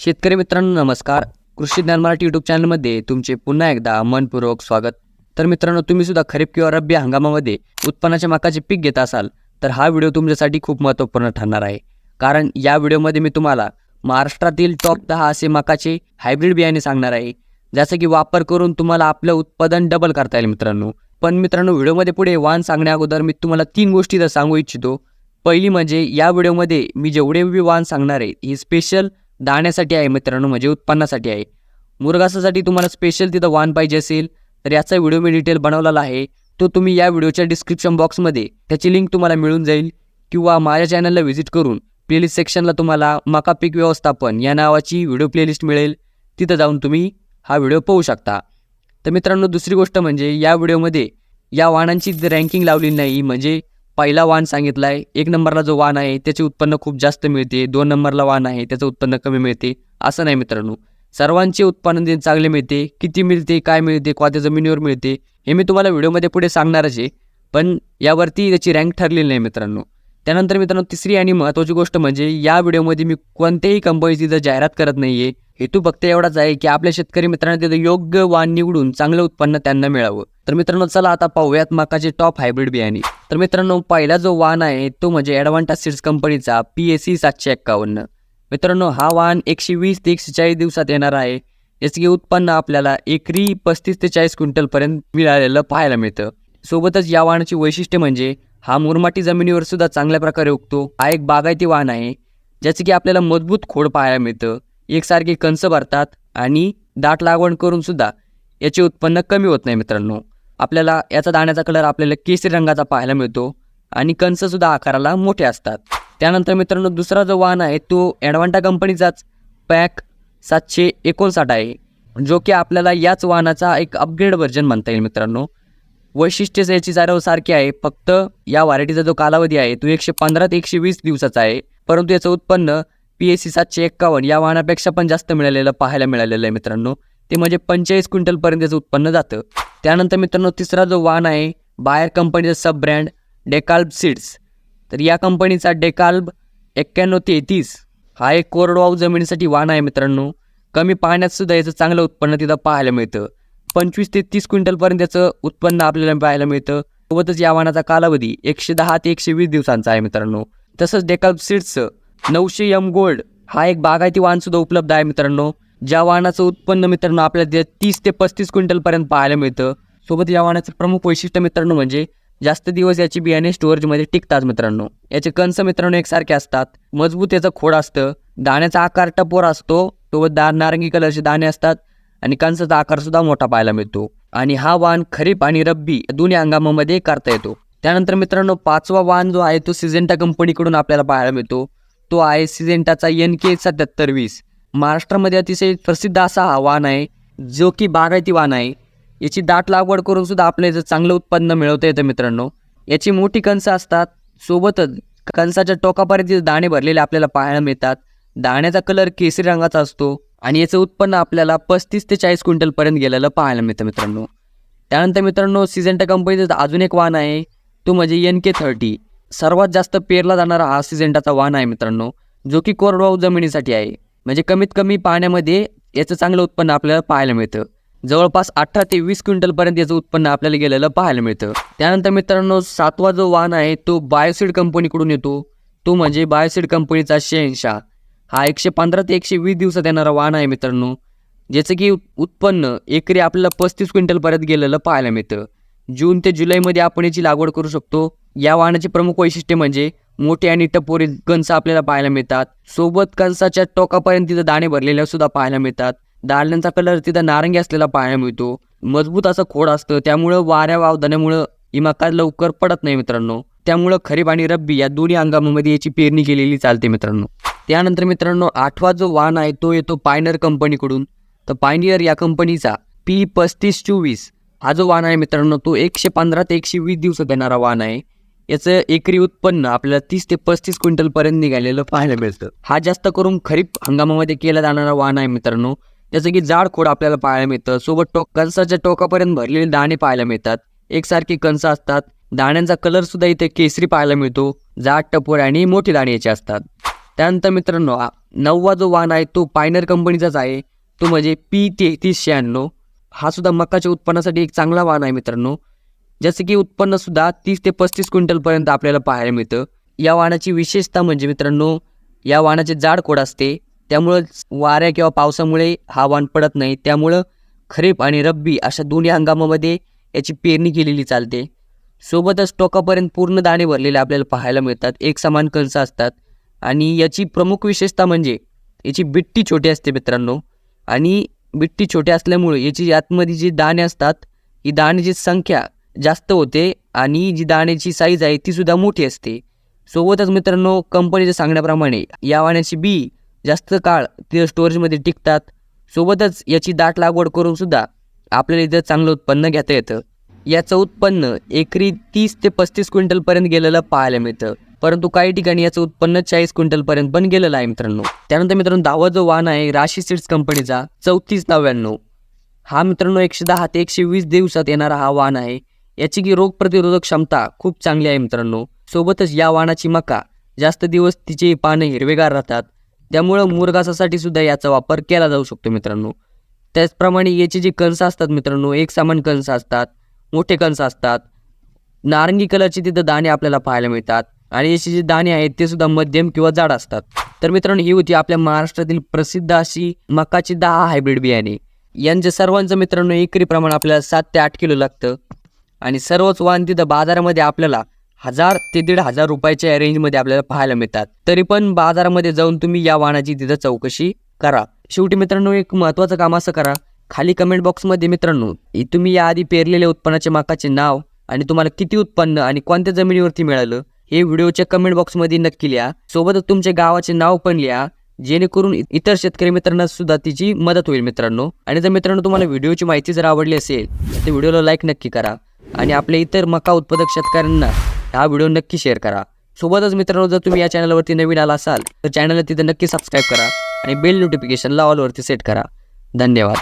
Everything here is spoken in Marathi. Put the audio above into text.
शेतकरी मित्रांनो नमस्कार. कृषी ज्ञान मराठी यूट्यूब चॅनलमध्ये तुमचे पुन्हा एकदा मनपूर्वक स्वागत. तर मित्रांनो तुम्ही सुद्धा खरीप किंवा रब्बी हंगामामध्ये उत्पन्नाच्या मकाचे पीक घेत असाल तर हा व्हिडिओ तुमच्यासाठी खूप महत्त्वपूर्ण ठरणार आहे. कारण या व्हिडिओमध्ये मी तुम्हाला महाराष्ट्रातील टॉप दहा असे मकाचे हायब्रिड बियाणे सांगणार आहे. ज्याचं की वापर करून तुम्हाला आपलं उत्पादन डबल करता येईल मित्रांनो. पण मित्रांनो व्हिडिओमध्ये पुढे वाण सांगण्या अगोदर मी तुम्हाला तीन गोष्टी तर सांगू इच्छितो. पहिली म्हणजे या व्हिडिओमध्ये मी जेवढे बी वाण सांगणार आहे ही स्पेशल दाण्यासाठी आहे मित्रांनो म्हणजे उत्पन्नासाठी आहे. मुरगासासाठी तुम्हाला स्पेशल तिथं वाण पाहिजे असेल तर याचा व्हिडिओ मी डिटेल बनवलेला आहे. तो तुम्ही या व्हिडिओच्या डिस्क्रिप्शन बॉक्समध्ये त्याची लिंक तुम्हाला मिळून जाईल किंवा माझ्या चॅनलला व्हिजिट करून प्लेलिस्ट सेक्शनला तुम्हाला मका पीक व्यवस्थापन या नावाची व्हिडिओ प्लेलिस्ट मिळेल. तिथं जाऊन तुम्ही हा व्हिडिओ पाहू शकता. तर मित्रांनो दुसरी गोष्ट म्हणजे या व्हिडिओमध्ये या वाणांची रँकिंग लावलेली नाही म्हणजे पहिला वाण सांगितला आहे एक नंबरला जो वाण आहे त्याचे उत्पन्न खूप जास्त मिळते दोन नंबरला वाण आहे त्याचं उत्पन्न कमी मिळते असं नाही मित्रांनो. सर्वांचे उत्पन्न जे चांगले मिळते किती मिळते काय मिळते कोणत्या जमिनीवर मिळते हे मी तुम्हाला व्हिडिओमध्ये पुढे सांगणारच आहे. पण यावरती त्याची रँक ठरलेली नाही मित्रांनो. त्यानंतर मित्रांनो तिसरी आणि महत्त्वाची गोष्ट म्हणजे या व्हिडिओमध्ये मी कोणत्याही कंपनीची जर जाहिरात करत नाही आहे हेतू फक्त एवढाच आहे की आपल्या शेतकरी मित्रांना तिथं योग्य वाण निवडून चांगलं उत्पन्न त्यांना मिळावं. तर मित्रांनो चला आता पाहूयात मकाचे टॉप हायब्रिड बियाणे. तर मित्रांनो पहिला जो वाहन आहे तो म्हणजे ॲडव्हान्टा सीड्स कंपनीचा पी एस सी सातशे एक्कावन्न. मित्रांनो हा वाहन एकशे वीस ते एकशे चाळीस दिवसात येणार आहे. याचे उत्पन्न आपल्याला एकरी पस्तीस ते चाळीस क्विंटलपर्यंत मिळालेलं पाहायला मिळतं. सोबतच या वाहनाची वैशिष्ट्य म्हणजे हा मुरमाटी जमिनीवर सुद्धा चांगल्या प्रकारे उगतो. हा एक बागायती वाहन आहे ज्याचे की आपल्याला मजबूत खोड पाहायला मिळतं. एकसारखे कंस भरतात आणि दाट लागवड करून सुद्धा याचे उत्पन्न कमी होत नाही मित्रांनो. आपल्याला याचा दाण्याचा कलर आपल्याला केसरी रंगाचा पाहायला मिळतो आणि कंससुद्धा आकाराला मोठे असतात. त्यानंतर मित्रांनो दुसरा जो वाहन आहे तो ॲडवांटा कंपनीचाच पॅक सातशे एकोणसाठ आहे जो की आपल्याला याच वाहनाचा एक अपग्रेड व्हर्जन म्हणता येईल मित्रांनो. वैशिष्ट्य याची सारव सारखी आहे फक्त या व्हरायटीचा जो कालावधी आहे तो एकशे पंधरा ते एकशे वीस दिवसाचा आहे परंतु याचं उत्पन्न पी एस सी सातशे एक्कावन्न या वाहनापेक्षा पण जास्त मिळालेलं पाहायला मिळालेलं आहे मित्रांनो. ते म्हणजे पंचेचाळीस क्विंटलपर्यंतचं उत्पन्न जातं. त्यानंतर मित्रांनो तिसरा जो वाहन आहे बायर कंपनीचा सब ब्रँड डेकाल्ब सीड्स. तर या कंपनीचा डेकाल्ब एक्क्याण्णव तेहतीस हा एक कोरडवाहू जमिनीसाठी वाहन आहे मित्रांनो. कमी पाण्यात सुद्धा याचं चांगलं उत्पन्न तिथं पाहायला मिळतं. पंचवीस ते तीस क्विंटलपर्यंत याचं उत्पन्न आपल्याला पाहायला मिळतं. सोबतच या वाहनाचा कालावधी एकशे दहा ते एकशे वीस दिवसांचा आहे मित्रांनो. तसंच डेकाल्ब सीड्सचं नऊशे एम गोल्ड हा एक बागायती वाहनसुद्धा उपलब्ध आहे मित्रांनो. ज्या वाहनाचं उत्पन्न मित्रांनो आपल्याला ते तीस ते पस्तीस क्विंटलपर्यंत पाहायला मिळतं सोबत या वाहनाचं प्रमुख वैशिष्ट्य मित्रांनो म्हणजे जास्त दिवस याची बियाणे स्टोरेजमध्ये टिकतात मित्रांनो. याचे कंस मित्रांनो एकसारखे असतात मजबूत याचं खोड असतं दाण्याचा आकार टपोर असतो सोबत दा नारंगी कलरचे दाणे असतात आणि कंसाचा आकारसुद्धा मोठा पाहायला मिळतो. आणि हा वाहन खरीप आणि रब्बी दोन्ही हंगामामध्ये करता येतो. त्यानंतर मित्रांनो पाचवा वाहन जो आहे तो सिजेंटा कंपनीकडून आपल्याला पाहायला मिळतो. तो आहे सिजेंटाचा एन के सत्याहत्तर वीस. महाराष्ट्रामध्ये अतिशय प्रसिद्ध असा हा वाहन आहे जो की बागायती वाहन आहे. याची दाट लागवड करून सुद्धा आपल्या इथं चांगलं उत्पन्न मिळवता येतं मित्रांनो. याची मोठी कणसं असतात. सोबतच कणसाच्या टोकापर्यंत दाणे भरलेले आपल्याला पाहायला मिळतात. दाण्याचा कलर केसरी रंगाचा असतो आणि याचं उत्पन्न आपल्याला पस्तीस ते चाळीस क्विंटलपर्यंत गेलेलं पाहायला मिळतं मित्रांनो. त्यानंतर मित्रांनो सिजेंटा कंपनीचं अजून एक वाहन आहे. तो म्हणजे एन के थर्टी सर्वात जास्त पेरला जाणारा हा सिजेंटाचा वाहन आहे मित्रांनो जो की कोरडवाहू जमिनीसाठी आहे. म्हणजे कमीत कमी पाण्यामध्ये याचं चांगलं उत्पन्न आपल्याला पाहायला मिळतं. जवळपास अठरा ते वीस क्विंटलपर्यंत याचं उत्पन्न आपल्याला गेलेलं पाहायला मिळतं. त्यानंतर मित्रांनो सातवा जो वाहन आहे तो बायोसीड कंपनीकडून येतो. तो म्हणजे बायोसीड कंपनीचा शहेनशाह हा एकशे पंधरा ते एकशे वीस दिवसात येणारा वाहन आहे मित्रांनो ज्याचं की उत्पन्न एकरी आपल्याला पस्तीस क्विंटलपर्यंत गेलेलं पाहायला मिळतं. जून ते जुलैमध्ये आपण याची लागवड करू शकतो. या वाहनाचे प्रमुख वैशिष्ट्य म्हणजे मोठे आणि टपोरे कंस आपल्याला पाहायला मिळतात. सोबत कंसाच्या टोकापर्यंत तिथं दाणे भरलेल्या सुद्धा पाहायला मिळतात. दाण्यांचा कलर तिथं नारंगी असलेला पाहायला मिळतो. मजबूत असं खोड असतं. त्यामुळं वाऱ्या वावदाण्यामुळं ही मका लवकर पडत नाही मित्रांनो. त्यामुळं खरीप आणि रब्बी या दोन्ही हंगामामध्ये याची पेरणी केलेली चालते मित्रांनो. त्यानंतर मित्रांनो आठवा जो वाहन आहे तो येतो पायनर कंपनीकडून. तर पायनियर या कंपनीचा पी पस्तीस चोवीस हा जो वाहन आहे मित्रांनो तो एकशे पंधरा ते एकशे वीस दिवसात येणारा वाहन आहे. याचं एकरी उत्पन्न आपल्याला तीस ते पस्तीस क्विंटलपर्यंत निघालेलं पाहायला मिळतं. हा जास्त करून खरीप हंगामामध्ये केला जाणारा वाहन आहे मित्रांनो. जसं की जाड खोड आपल्याला पाहायला मिळतं. सोबत टोक कणसाच्या टोकापर्यंत भरलेले दाणे पाहायला मिळतात. एकसारखी कणसं असतात. दाण्यांचा कलर सुद्धा इथे केसरी पाहायला मिळतो. जाड टपोर आणि मोठी दाणे याचे असतात. त्यानंतर मित्रांनो नववा जो वाण आहे तो पायनर कंपनीचाच आहे. तो म्हणजे पी तेहतीस शहाण्णव हा सुद्धा मकाच्या उत्पन्नासाठी एक चांगला वाण आहे मित्रांनो. जसं की उत्पन्नसुद्धा तीस ते पस्तीस क्विंटलपर्यंत आपल्याला पाहायला मिळतं. या वाणाची विशेषता म्हणजे मित्रांनो या वाणाचे जाड कोड असते. त्यामुळं वाऱ्या किंवा पावसामुळे हा वाण पडत नाही. त्यामुळं खरीप आणि रब्बी अशा दोन्ही हंगामामध्ये याची पेरणी केलेली चालते. सोबतच टोकापर्यंत पूर्ण दाणे भरलेले आपल्याला पाहायला मिळतात. एक समान कंस असतात. आणि याची प्रमुख विशेषता म्हणजे याची बिट्टी छोटी असते मित्रांनो. आणि बिट्टी छोटी असल्यामुळे याची आतमध्ये जी दाणे असतात ही दाण्याची संख्या जास्त होते आणि जी दाण्याची साईज आहे तीसुद्धा मोठी असते. सोबतच मित्रांनो कंपनीच्या सांगण्याप्रमाणे या वाण्याची बी जास्त काळ ते स्टोरेजमध्ये टिकतात. सोबतच याची दाट लागवड करूनसुद्धा आपल्याला इथं चांगलं उत्पन्न घेता येतं. याचं उत्पन्न एकरी तीस ते पस्तीस क्विंटलपर्यंत गेलेलं पाहायला मिळतं. परंतु काही ठिकाणी याचं उत्पन्न चाळीस क्विंटलपर्यंत पण गेलेलं आहे मित्रांनो. त्यानंतर मित्रांनो दहावा जो वाहन आहे राशी सीड्स कंपनीचा चौतीस नव्याण्णव. हा मित्रांनो एकशे दहा ते एकशे वीस दिवसात येणारा हा वाहन आहे. याची की रोग प्रतिरोधक क्षमता खूप चांगली आहे मित्रांनो. सोबतच या वाहनाची मका जास्त दिवस तिचे पानं हिरवेगार राहतात. त्यामुळं मुरघासासाठी सुद्धा याचा वापर केला जाऊ शकतो मित्रांनो. त्याचप्रमाणे याचे जे कंस असतात मित्रांनो एक सामान कंस असतात मोठे कंस असतात. नारंगी कलरचे तिथं दाणे आपल्याला पाहायला मिळतात आणि याचे जे दाणे आहेत ते सुद्धा मध्यम किंवा जाड असतात. तर मित्रांनो ही होती आपल्या महाराष्ट्रातील प्रसिद्ध अशी मकाची दहा हायब्रिड बियाणे. यांच्या सर्वांचं मित्रांनो एकरी प्रमाण आपल्याला सात ते आठ किलो लागतं. आणि सर्वच वाहन तिथं बाजारामध्ये आपल्याला हजार ते दीड हजार रुपयाच्या रेंजमध्ये आपल्याला पाहायला मिळतात. तरी पण बाजारामध्ये जाऊन तुम्ही या वाहनाची तिथं चौकशी करा. शेवटी मित्रांनो एक महत्त्वाचं काम असं करा. खाली कमेंट बॉक्समध्ये मित्रांनो तुम्ही याआधी पेरलेल्या उत्पन्नाचे माकाचे नाव आणि तुम्हाला किती उत्पन्न आणि कोणत्या जमिनीवरती मिळालं हे व्हिडिओच्या कमेंट बॉक्समध्ये नक्की लिहा. सोबतच तुमच्या गावाचे नाव पण लिहा. जेणेकरून इ- इतर शेतकरी मित्रांना सुद्धा तिची मदत होईल मित्रांनो. आणि जर मित्रांनो तुम्हाला व्हिडिओची माहिती जर आवडली असेल तर व्हिडिओला लाईक नक्की करा. आणि आपल्या इतर मका उत्पादक शेतकऱ्यांना हा व्हिडिओ नक्की शेअर करा. सोबतच मित्रांनो जर तुम्ही या चॅनलवरती नवीन आला असाल तर चॅनलला तिथे नक्की सबस्क्राईब करा आणि बेल नोटिफिकेशनला ऑलवरती सेट करा. धन्यवाद.